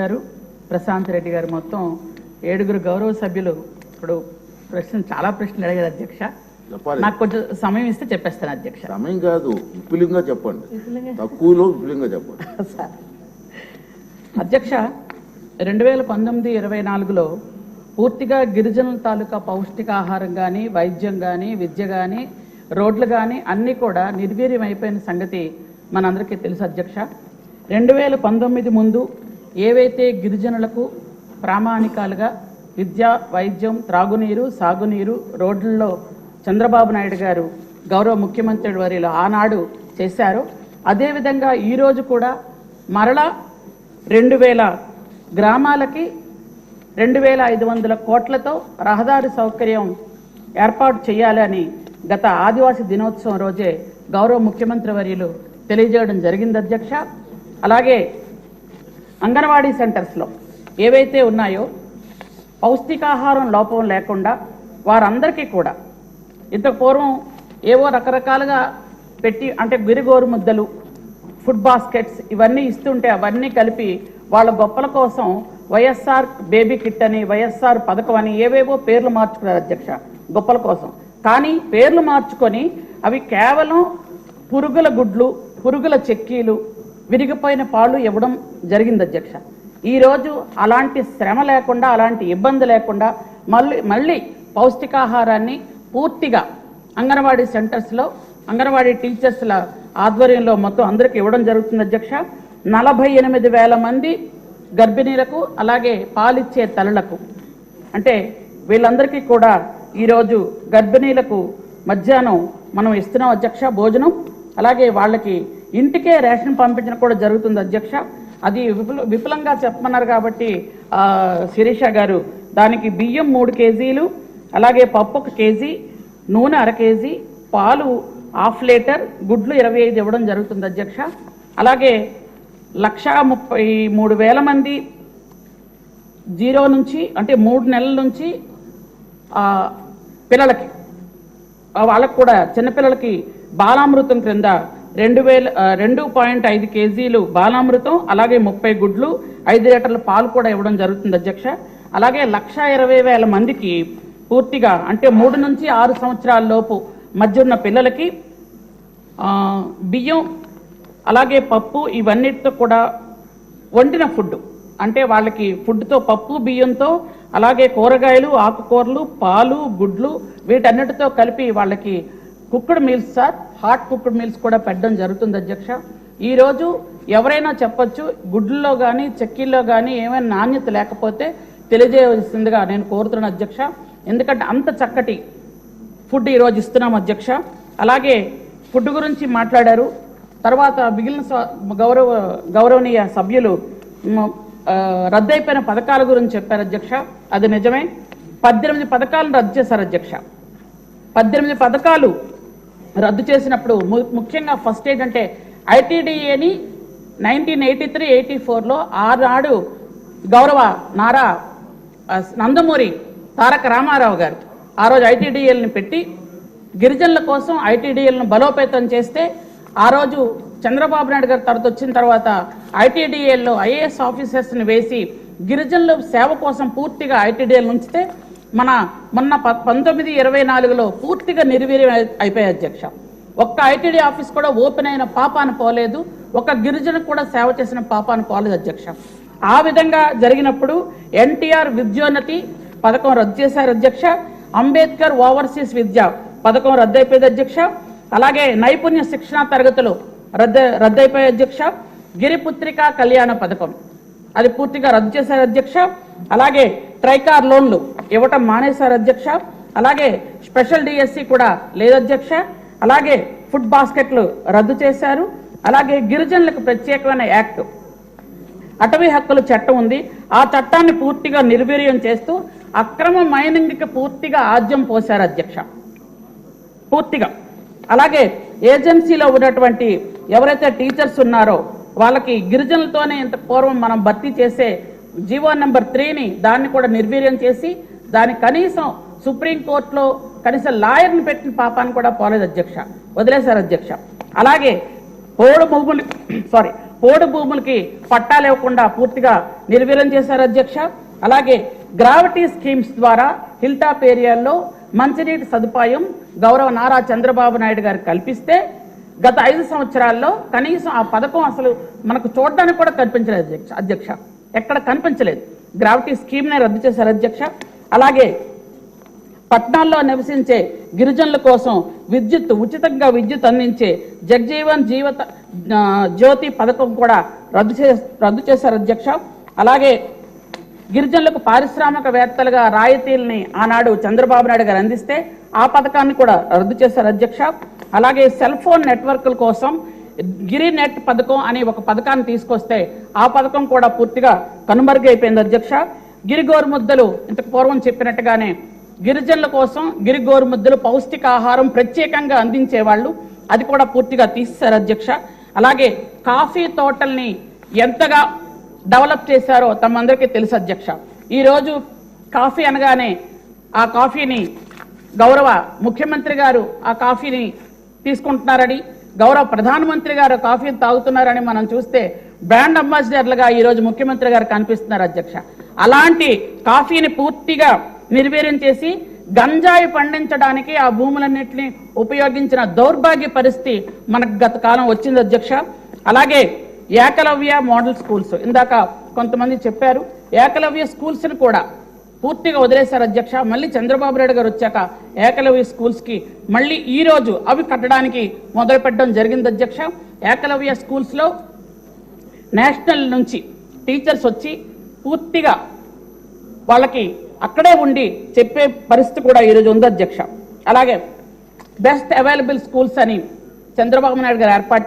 గారు ప్రశాంత్ రెడ్డి గారు మొత్తం ఏడుగురు గౌరవ సభ్యులు. ఇప్పుడు ప్రశ్న చాలా ప్రశ్నలు అడిగారు అధ్యక్ష. నాకు కొంచెం సమయం ఇస్తే చెప్పేస్తాను అధ్యక్ష. సమయం కాదు విపులంగా చెప్పండి. తక్కువలో విపులంగా చెప్పండి. సార్. అధ్యక్ష రెండు వేల పంతొమ్మిది ఇరవై నాలుగులో పూర్తిగా గిరిజనుల తాలూకా పౌష్టికాహారం కానీ వైద్యం కానీ విద్య కానీ రోడ్లు కానీ అన్నీ కూడా నిర్వీర్యం అయిపోయిన సంగతి మనందరికీ తెలుసు అధ్యక్ష. రెండు వేల పంతొమ్మిది ముందు ఏవైతే గిరిజనులకు ప్రామాణికాలుగా విద్య వైద్యం త్రాగునీరు సాగునీరు రోడ్లలో చంద్రబాబు నాయుడు గారు గౌరవ ముఖ్యమంత్రి వర్యులు ఆనాడు చేశారు. అదేవిధంగా ఈరోజు కూడా మరలా రెండు వేల గ్రామాలకి రెండు వేల ఐదు వందల కోట్లతో రహదారి సౌకర్యం ఏర్పాటు చేయాలని గత ఆదివాసీ దినోత్సవం రోజే గౌరవ ముఖ్యమంత్రి వర్యులు తెలియజేయడం జరిగింది అధ్యక్ష. అలాగే అంగన్వాడీ సెంటర్స్లో ఏవైతే ఉన్నాయో పౌష్టికాహారం లోపం లేకుండా వారందరికీ కూడా ఇంతకు పూర్వం ఏవో రకరకాలుగా పెట్టి అంటే గురిగోరు ముద్దలు ఫుడ్ బాస్కెట్స్ ఇవన్నీ ఇస్తుంటే అవన్నీ కలిపి వాళ్ళ గొప్పల కోసం వైఎస్ఆర్ బేబీ కిట్ అని వైఎస్ఆర్ పథకం అని ఏవేవో పేర్లు మార్చుకున్నారు అధ్యక్ష గొప్పల కోసం. కానీ పేర్లు మార్చుకొని అవి కేవలం పురుగుల గుడ్లు పురుగుల చెక్కీలు విరిగిపోయిన పాలు ఇవ్వడం జరిగింది అధ్యక్ష. ఈరోజు అలాంటి శ్రమ లేకుండా అలాంటి ఇబ్బంది లేకుండా మళ్ళీ మళ్ళీ పౌష్టికాహారాన్ని పూర్తిగా అంగన్వాడీ సెంటర్స్లో అంగన్వాడీ టీచర్స్ల ఆధ్వర్యంలో మొత్తం అందరికీ ఇవ్వడం జరుగుతుంది అధ్యక్ష. నలభై ఎనిమిది వేల మంది గర్భిణీలకు అలాగే పాలిచ్చే తల్లులకు అంటే వీళ్ళందరికీ కూడా ఈరోజు గర్భిణీలకు మధ్యాహ్నం మనం ఇస్తున్నాం అధ్యక్ష భోజనం. అలాగే వాళ్ళకి ఇంటికే రేషన్ పంపించడం కూడా జరుగుతుంది అధ్యక్ష. అది విపుల విపులంగా చెప్పమన్నారు కాబట్టి శిరీష గారు దానికి బియ్యం మూడు కేజీలు అలాగే పప్పు ఒక కేజీ నూనె అర కేజీ పాలు హాఫ్ లీటర్ గుడ్లు ఇరవై ఐదు ఇవ్వడం జరుగుతుంది అధ్యక్ష. అలాగే లక్షా ముప్పై మూడు వేల మంది జీరో నుంచి అంటే మూడు నెలల నుంచి పిల్లలకి వాళ్ళకు కూడా చిన్నపిల్లలకి బాలామృతం క్రింద రెండు వేల రెండు పాయింట్ ఐదు కేజీలు బాలామృతం అలాగే ముప్పై గుడ్లు ఐదు లీటర్ల పాలు కూడా ఇవ్వడం జరుగుతుంది అధ్యక్ష. అలాగే లక్ష ఇరవై వేల మందికి పూర్తిగా అంటే మూడు నుంచి ఆరు సంవత్సరాల లోపు మధ్య ఉన్న పిల్లలకి బియ్యం అలాగే పప్పు ఇవన్నిటితో కూడా వండిన ఫుడ్. అంటే వాళ్ళకి ఫుడ్తో పప్పు బియ్యంతో అలాగే కూరగాయలు ఆకుకూరలు పాలు గుడ్లు వీటన్నిటితో కలిపి వాళ్ళకి cooked meals sir hot cooked meals కూడా పెట్టడం జరుగుతుంది అధ్యక్ష. ఈరోజు ఎవరైనా చెప్పొచ్చు గుడ్లలో కానీ చెక్కీల్లో కానీ ఏమైనా నాణ్యత లేకపోతే తెలియజేయవలసిందిగా నేను కోరుతున్నాను అధ్యక్ష. ఎందుకంటే అంత చక్కటి ఫుడ్ ఈరోజు ఇస్తున్నాం అధ్యక్ష. అలాగే ఫుడ్ గురించి మాట్లాడారు. తర్వాత మిగిలిన గౌరవ గౌరవనీయ సభ్యులు రద్దయిపోయిన పథకాల గురించి చెప్పారు అధ్యక్ష. అది నిజమే. పద్దెనిమిది పథకాలను రద్దు చేశారు అధ్యక్ష. పద్దెనిమిది పథకాలు రద్దు చేసినప్పుడు ము- ముఖ్యంగా ఫస్ట్ ఏంటంటే ఐటీడీఏని నైన్టీన్ ఎయిటీ త్రీ ఎయిటీ ఫోర్లో ఆనాడు గౌరవ నారా నందమూరి తారక రామారావు గారు ఆ రోజు ఐటీడీఎల్ని పెట్టి గిరిజనుల కోసం ఐటీడీఎల్ను బలోపేతం చేస్తే ఆ రోజు చంద్రబాబు నాయుడు గారు తర్వాత వచ్చిన తర్వాత ఐటీడీఏల్లో ఐఏఎస్ ఆఫీసర్స్ని వేసి గిరిజనుల సేవ కోసం పూర్తిగా ఐటీడీఎల్ ఉంచితే మన మొన్న ప- పంతొమ్మిది ఇరవై నాలుగులో పూర్తిగా నిర్వీర్యం అయిపోయాయి అధ్యక్ష. ఒక్క ఐటీడీ ఆఫీస్ కూడా ఓపెన్ అయిన పాపాను పోలేదు. ఒక గిరిజన కూడా సేవ చేసిన పాపాను పోలేదు అధ్యక్ష. ఆ విధంగా జరిగినప్పుడు ఎన్టీఆర్ విద్యోన్నతి పథకం రద్దు చేశారు అధ్యక్ష. అంబేద్కర్ ఓవర్సీస్ విద్య పథకం రద్దయిపోయింది అధ్యక్ష. అలాగే నైపుణ్య శిక్షణ తరగతులు రద్దు రద్దయిపోయాయి అధ్యక్ష. గిరిపుత్రిక కళ్యాణ పథకం అది పూర్తిగా రద్దు చేశారు అధ్యక్ష. అలాగే ట్రైకార్ లోన్లు ఇవ్వటం మానేశారు అధ్యక్ష. అలాగే స్పెషల్ డిఎస్సి కూడా లేదు అధ్యక్ష అలాగే ఫుడ్ బాస్కెట్లు రద్దు చేశారు. అలాగే గిరిజనులకు ప్రత్యేకమైన యాక్ట్. అటవీ హక్కుల చట్టం ఉంది. ఆ చట్టాన్ని పూర్తిగా నిర్వీర్యం చేస్తూ అక్రమ మైనింగ్కి పూర్తిగా ఆద్యం పోశారు అధ్యక్ష. పూర్తిగా. అలాగే ఏజెన్సీలో ఉన్నటువంటి ఎవరైతే టీచర్స్ ఉన్నారో వాళ్ళకి గిరిజనులతోనే ఇంత పూర్వం మనం భర్తీ చేసే జీవో నెంబర్ త్రీని దాన్ని కూడా నిర్వీర్యం చేసి దాని కనీసం సుప్రీంకోర్టులో కనీసం లాయర్ని పెట్టిన పాపాన్ని కూడా పోలేదు అధ్యక్ష వదిలేశారు అధ్యక్ష. అలాగే పోడు భూములు సారీ పోడు భూములకి పట్టాలు ఇవ్వకుండా పూర్తిగా నిర్వీర్యం చేశారు అధ్యక్ష. అలాగే గ్రావిటీ స్కీమ్స్ ద్వారా హిల్ టాప్ ఏరియాల్లో మంచినీటి సదుపాయం గౌరవ నారా చంద్రబాబు నాయుడు గారు కల్పిస్తే గత ఐదు సంవత్సరాల్లో కనీసం ఆ పథకం అసలు మనకు చూడడానికి కూడా కనిపించలేదు అధ్యక్ష. అధ్యక్ష ఎక్కడ కనిపించలేదు. గ్రావిటీ స్కీమ్నే రద్దు చేశారు అధ్యక్ష. అలాగే పట్నాల్లో నివసించే గిరిజనుల కోసం విద్యుత్ ఉచితంగా విద్యుత్ అందించే జగ్జీవన్ జీవత జ్యోతి పథకం కూడా రద్దు చే రద్దు చేశారు అధ్యక్ష. అలాగే గిరిజనులకు పారిశ్రామికవేత్తలుగా రాయితీల్ని ఆనాడు చంద్రబాబు నాయుడు గారు అందిస్తే ఆ పథకాన్ని కూడా రద్దు చేశారు అధ్యక్ష. అలాగే సెల్ ఫోన్ నెట్వర్క్ల కోసం గిరి నెట్ పథకం అనే ఒక పథకాన్ని తీసుకొస్తే ఆ పథకం కూడా పూర్తిగా కనుమరుగైపోయింది అధ్యక్ష. గిరి గోరుముద్దలు ఇంతకు పూర్వం చెప్పినట్టుగానే గిరిజనుల కోసం గిరి గోరుముద్దలు పౌష్టికాహారం ప్రత్యేకంగా అందించేవాళ్ళు అది కూడా పూర్తిగా తీసేశారు అధ్యక్ష. అలాగే కాఫీ తోటల్ని ఎంతగా డెవలప్ చేశారో తమందరికీ తెలుసు అధ్యక్ష. ఈరోజు కాఫీ అనగానే ఆ కాఫీని గౌరవ ముఖ్యమంత్రి గారు ఆ కాఫీని తీసుకుంటున్నారని గౌరవ ప్రధానమంత్రి గారు కాఫీని తాగుతున్నారని మనం చూస్తే బ్రాండ్ అంబాసిడర్లుగా ఈరోజు ముఖ్యమంత్రి గారు కనిపిస్తున్నారు అధ్యక్ష. అలాంటి కాఫీని పూర్తిగా నిర్వీర్యం చేసి గంజాయి పండించడానికి ఆ భూములన్నింటినీ ఉపయోగించిన దౌర్భాగ్య పరిస్థితి మనకు గత కాలం వచ్చింది అధ్యక్ష. అలాగే ఏకలవ్య మోడల్ స్కూల్స్. ఇందాక కొంతమంది చెప్పారు ఏకలవ్య స్కూల్స్ని కూడా పూర్తిగా వదిలేశారు అధ్యక్ష. మళ్ళీ చంద్రబాబు నాయుడు గారు వచ్చాక ఏకలవ్య స్కూల్స్కి మళ్ళీ ఈ రోజు అవి కట్టడానికి మొదలు పెట్టడం జరిగింది అధ్యక్ష. ఏకలవ్య స్కూల్స్లో నేషనల్ నుంచి టీచర్స్ వచ్చి పూర్తిగా వాళ్ళకి అక్కడే ఉండి చెప్పే పరిస్థితి కూడా ఈరోజు ఉంది అధ్యక్ష. అలాగే బెస్ట్ అవైలబుల్ స్కూల్స్ అని చంద్రబాబు నాయుడు గారు ఏర్పాటు